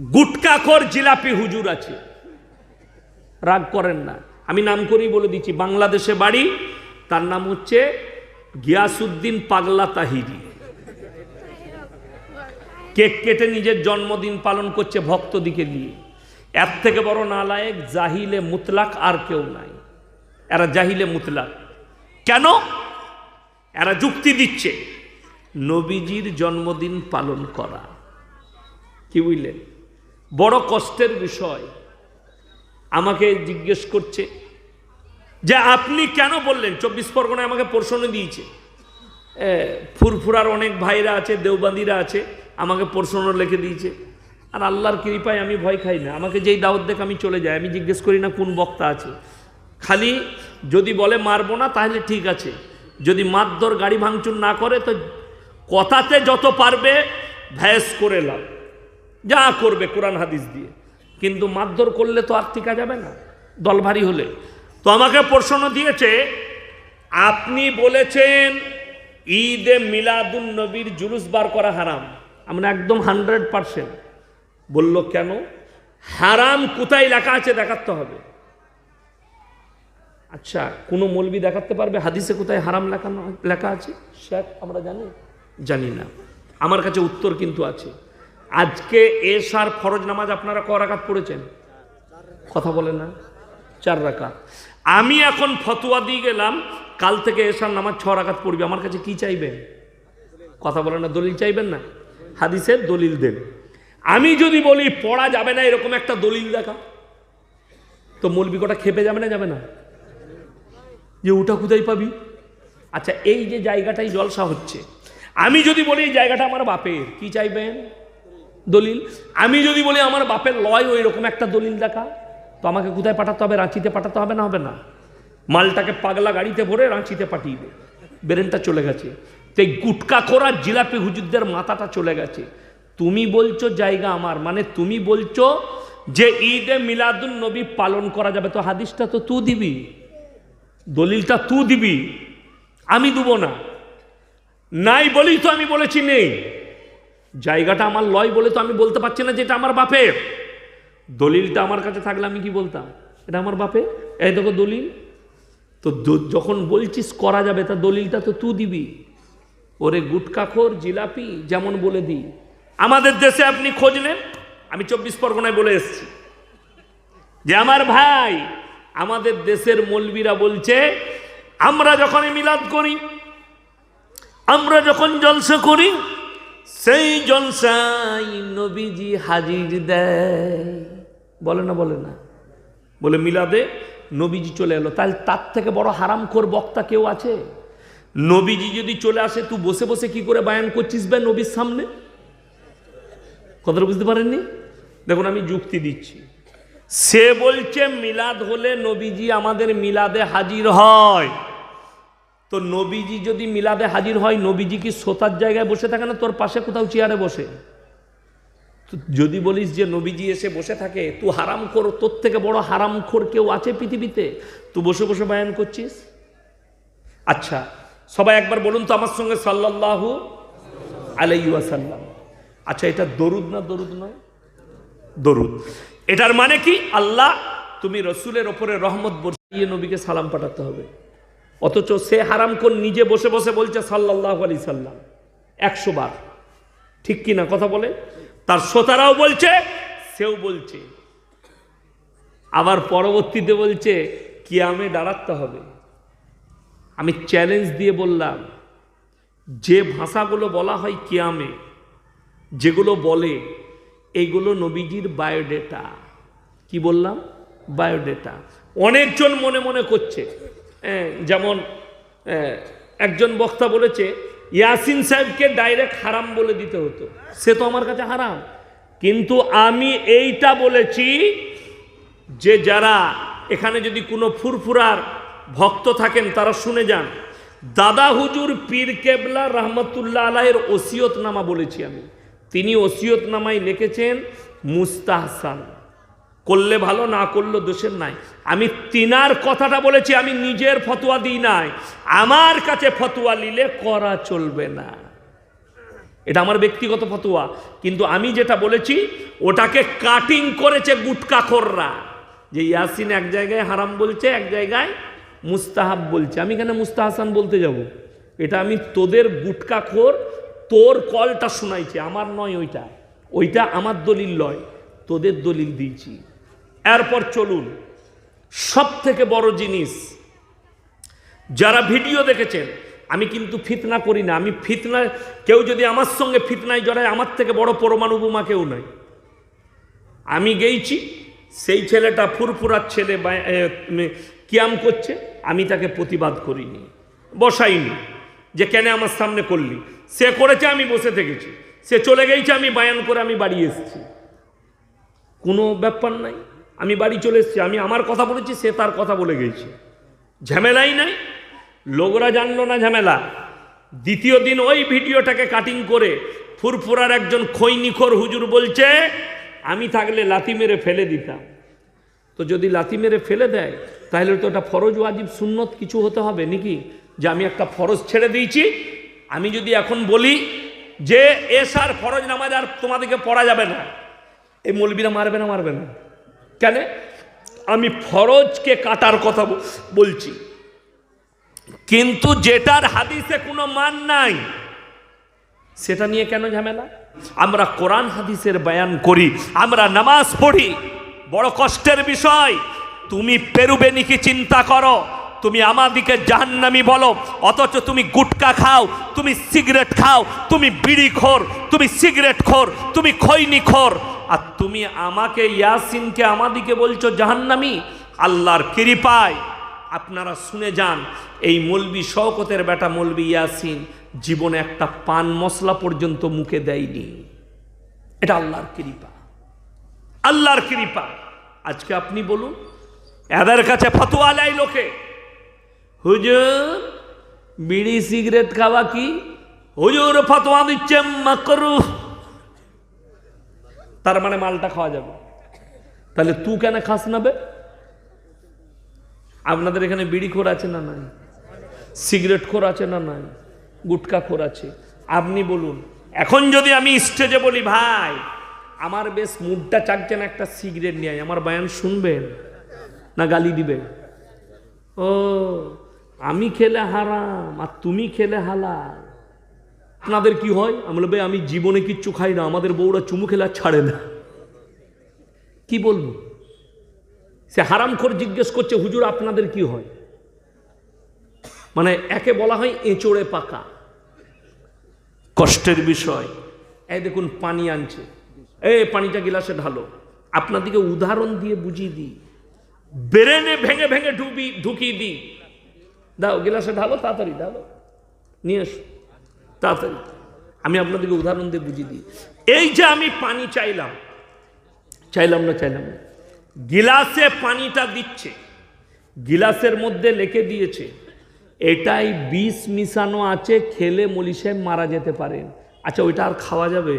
গুটকাখর জিলাপি হুজুর আছে। রাগ করেন না। আমি নাম করেই বলে দিচ্ছি, বাংলাদেশে বাড়ি, তার নাম হচ্ছে গিয়াসুদ্দিন পাগলা তাহিরি। কেক কেটে নিজের জন্মদিন পালন করছে ভক্তদিকে দিয়ে। এর থেকে বড় নালায়েক জাহিলে মুতলাক আর কেউ নাই। এরা জাহিলে মুতলাক। কেন? এরা যুক্তি দিচ্ছে, নবীজির জন্মদিন পালন করা। কি বুঝলেন? বড় কষ্টের বিষয়। আমাকে জিজ্ঞেস করছে যে আপনি কেন বললেন? চব্বিশ পরগনায় আমাকে প্রশ্ন দিয়েছে। ফুরফুরার অনেক ভাইরা আছে, দেওবান্দিরা আছে, আমাকে প্রশ্ন লিখে দিয়েছে। আর আল্লাহর কৃপায় আমি ভয় খাই না। আমাকে যেই দাওয়াত দেখে আমি চলে যাই। আমি জিজ্ঞেস করি না কোন বক্তা আছে। খালি যদি বলে মারবো না, তাহলে ঠিক আছে। যদি মারধর গাড়ি ভাঙচুর না করে, তো কথাতে যত পারবে ভ্যাস করে লাভ যা করবে কোরআন হাদিস দিয়ে। কিন্তু মারধর করলে তো আর টিকা যাবে না, দল ভারী হলে। তো আমাকে প্রশ্ন দিয়েছে, আপনি বলেছেন ঈদে মিলাদুন নবীর জুলুস বার করা হারাম। আমরা একদম হান্ড্রেড পারসেন্ট। বলল কেন? হারাম কোথায় লেখা আছে দেখাতে হবে। আচ্ছা কোনো মৌলবি দেখাতে পারবে হাদিসে কোথায় হারাম লেখানো লেখা আছে? শেখ, আমরা জানি? জানি না। আমার কাছে উত্তর কিন্তু আছে। আজকে এশার ফরজ নামাজ আপনারা ক রাকাত পড়েছেন? কথা বলে না। চার রাকাত। আমি এখন ফতোয়া দিয়ে গেলাম, কাল থেকে এশার নামাজ ছ রাকাত পড়বে। আমার কাছে কি চাইবেন? কথা বলে না, দলিল চাইবেন না? হাদিসের দলিল দেন। আমি যদি বলি, পড়া যাবে না, এরকম একটা দলিল দেখা, তো মৌলবি কটা খেপে যাবে না যাবে না? যে ওটা কোথায় পাবি? আচ্ছা এই যে জায়গাটাই জলসা হচ্ছে। আমি যদি বলি, এই জায়গাটা আমার বাপের, কি চাইবেন? দলিল। আমি যদি বলি আমার বাপের লয় ওই রকম একটা দলিল দেখা, তো আমাকে কোথায় পাঠাতে হবে? রাঁচিতে পাঠাতে হবে না হবে না? মালটাকে পাগলা গাড়িতে ভরে রাঁচিতে পাঠিয়ে দে। ব্রেনটা চলে গেছে। তো এই গুটকা করা জিলাপি হুজুরদের মাথাটা চলে গেছে। তুমি বলছো জায়গা আমার মানে তুমি বলছো যে ঈদে মিলাদুন নবী পালন করা যাবে। তো হাদিসটা তো তু দিবি। দলিলটা তু দিবি। আমি দেবো না। নাই বলেই তো আমি বলেছি নেই। জায়গাটা আমার লয় বলে তো আমি বলতে পারছি না যেটা আমার বাপের। দলিলটা আমার কাছে থাকলে আমি কি বলতাম? এটা আমার বাপে এই দেখো দলিল। তো যখন বলছিস করা যাবে, তা দলিলটা তো তু দিবি। ওরে গুটকাখোর, জিলাপি, যেমন বলে দিই আমাদের দেশে আপনি খোঁজ নেন। আমি চব্বিশ পরগনায় বলে এসেছি। যে আমার ভাই, আমাদের দেশের মলবিরা বলছে, আমরা যখন মিলাদ করি, আমরা যখন জলসা করি সেই জলসাই নবীজি হাজির দেয়। বলে না বলে না। বলে, মিলাদে নবীজি চলে এলো। তাহলে তার থেকে বড় হারামখোর বক্তা কেউ আছে? নবীজি যদি চলে আসে, তুই বসে বসে কি করে বায়ান করছিস বে নবীর সামনে? কথাটা বুঝতে পারেননি? দেখুন, আমি যুক্তি দিচ্ছি। সে বলছে, মিলাদ হলে নবীজি আমাদের মিলাদে হাজির হয়। তো নবীজি যদি মিলাদে হাজির হয়, নবীজি কি শ্রোতার জায়গায় বসে থাকে না? তোর পাশে কোথাও চেয়ারে বসে। তো যদি বলিস যে নবীজি এসে বসে থাকে তুই হারাম কর তোর থেকে বড় হারাম খোর কেউ আছে পৃথিবীতে? তুই বসে বসে বায়ান করছিস? আচ্ছা সবাই একবার বলুন তো আমার সঙ্গে সাল্লাল্লাহু আলাইসাল্লাম আচ্ছা এটা দরুদ না দরুদ নয়? দরুদ। এটার মানে কি? আল্লাহ, তুমি রসুলের ওপরে রহমত বর্ষিয়ে নবীকে সালাম পাঠাতে হবে। অথচ সে হারাম কোন নিজে বসে বসে বলছে সাল্লাহ আলি সাল্লাম। একশো বার। ঠিক কি না কথা বলে? তার শ্রোতারাও বলছে, সেও বলছে। আবার পরবর্তীতে বলছে, কিয়ামে দাঁড়াতে হবে। আমি চ্যালেঞ্জ দিয়ে বললাম, যে ভাষাগুলো বলা হয় কিয়ামে, যেগুলো বলে এইগুলো নবীজির বায়োডেটা। কি বললাম? বায়োডেটা। অনেকজন মনে মনে করছে যেমন একজন বক্তা বলেছে, ইয়াসিন সাহেবকে ডাইরেক্ট হারাম বলে দিতে হতো। সে তো আমার কাছে হারাম। কিন্তু আমি এইটা বলেছি যে যারা এখানে যদি কোনো ফুরফুরার ভক্ত থাকেন, তারা শুনে যান। দাদা হুজুর পীর কেবলা রহমতুল্লাহ আলাহের ওসিয়ত নামা বলেছি আমি। তিনি ওসিয়ত নামায় লিখেছেন, মুস্তাহসান। করলে ভালো, না করলে দোষের নাই। আমি তিনার কথাটা বলেছি, আমি নিজের ফতোয়া দিই নাই। আমার কাছে ফতোয়া নিলে করা চলবে না। এটা আমার ব্যক্তিগত ফতোয়া। কিন্তু আমি যেটা বলেছি, ওটাকে কাটিং করেছে গুটকাখোররা যে ইয়াসিন এক জায়গায় হারাম বলছে, এক জায়গায় মুস্তাহাব বলছে। আমি কেন মুস্তাহাসান বলতে যাব। এটা আমি তোদের গুটকাখোর তোর কলটা শোনাইছি। আমার নয় ওইটা। ওইটা আমার দলিল নয় তোদের দলিল দিয়েছি। এরপর চলুন সব থেকে বড় জিনিস, যারা ভিডিও দেখেছেন, আমি কিন্তু ফিতনা করি না, আমি ফিতনা, কেউ যদি আমার সঙ্গে ফিতনায় জড়ায়, আমার থেকে বড় পরমাণু বোমা কেউ নাই আমি গেইছি, সেই ছেলেটা ফুরফুরার ছেলে কিয়াম করছে, আমি তাকে প্রতিবাদ করিনি, বসাইনি, যে কেন আমার সামনে করলি? সে করেছে, আমি বসে থেকেছি, সে চলে গেছে আমি বায়ান করে আমি বাড়ি এসেছি। কোনো ব্যাপার নাই। আমি বাড়ি চলে এসেছি, আমি আমার কথা বলেছি, সে তার কথা বলে গেছে। ঝামেলাই নাই, লোকরা জানলো না ঝামেলা। দ্বিতীয় দিন ওই ভিডিওটাকে কাটিং করে ফুরফুরার একজন খৈনিখোর হুজুর বলছে, আমি থাকলে লাথি মেরে ফেলে দিতাম। তো যদি লাথি মেরে ফেলে দেয়, তাহলে তো ওটা ফরজ, ওয়াজিব, সুন্নত কিছু হতে হবে নাকি? যে আমি একটা ফরজ ছেড়ে দিয়েছি, আমি যদি এখন বলি যে এসার ফরজ নামাজ আর তোমাদেরকে পড়া যাবে না, এই মৌলবীরা মারবে না মারবে না। কেন? আমি ফরজকে কাটার কথা বলছি। কিন্তু যেটার হাদিসে কোনো মান নাই, সেটা নিয়ে কেন ঝামেলা? আমরা কোরআন হাদিসের বয়ান করি, আমরা নামাজ পড়ি, বড় কষ্টের বিষয়। তুমি পেরুবে নাকি চিন্তা করো? তুমি আমাদিকে জাহান্নামি বলো, অথচ তুমি গুটকা খাও, তুমি সিগারেট খাও, তুমি বিড়ি খোর, তুমি সিগারেট খোর, তুমি খৈনি খোর। আর তুমি আমাকে ইয়াসিনকে আমাদিকে বলছো জাহান্নামি, আল্লাহর কৃপায়। আপনারা শুনে যান, এই মলবি শওকতের বেটা মলবি ইয়াসিন জীবনে একটা পান মশলা পর্যন্ত মুখে দেয়নি। এটা আল্লাহর কৃপা। আল্লাহর কৃপা। আজকে আপনি বলুন, এদের কাছে ফতোয়া লাই লোকে। হুজুর, বিড়ি সিগারেট খাওয়া কি? হুজুর ফতোয়া দিচ্ছে মাকরু তার মানে মালটা খাওয়া যাবে। তাহলে তু কেন খাস না বে? আপনাদের এখানে বিড়ি খোর আছে না নাই? সিগারেট খোর আছে না নাই? গুটকা খোর আছে। আপনি বলুন, এখন যদি আমি স্টেজে বলি, ভাই, আমার বেশ মুডটা চাকছেন একটা সিগারেট নিয়ে আমার বয়ান শুনবেন না গালি দিবেন? ও, আমি খেলে হারাম আর তুমি খেলে হালাল। আপনাদের কি হয়? আমি বলব আমি জীবনে কিচ্ছু খাই না। আমাদের বউরা চুমু খেলে ছাড়ে না। কি বলব? সে হারামখোর জিজ্ঞেস করছে, হুজুর, আপনাদের কি হয়? মানে একে বলা হয় এঁচড়ে পাকা। কষ্টের বিষয়। এই দেখুন, পানি আনছে। এ পানিটা গিলাসে ঢালো। আপনাদেরকে উদাহরণ দিয়ে বুঝিয়ে দিই। ব্রেনে ভেঙে ভেঙে ঢুবি ঢুকিয়ে দিই। দাও, গিলাসে ঢালো, তাড়াতাড়ি ঢালো। নিয়ে এসো। তাড়াতাড়ি। আমি আপনাদেরকে উদাহরণ দিয়ে বুঝিয়ে দিই। এই যে আমি পানি চাইলাম চাইলাম না চাইলাম না। গিলাসে পানিটা দিচ্ছে, গিলাসের মধ্যে লেখে দিয়েছে, এটাই বিষ মিশানো আছে, খেলে মলি সাহেব মারা যেতে পারেন আচ্ছা ওইটা আর খাওয়া যাবে?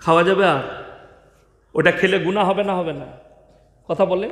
খাওয়া যাবে আর? ওটা খেলে গুণা হবে না হবে না? কথা বলে?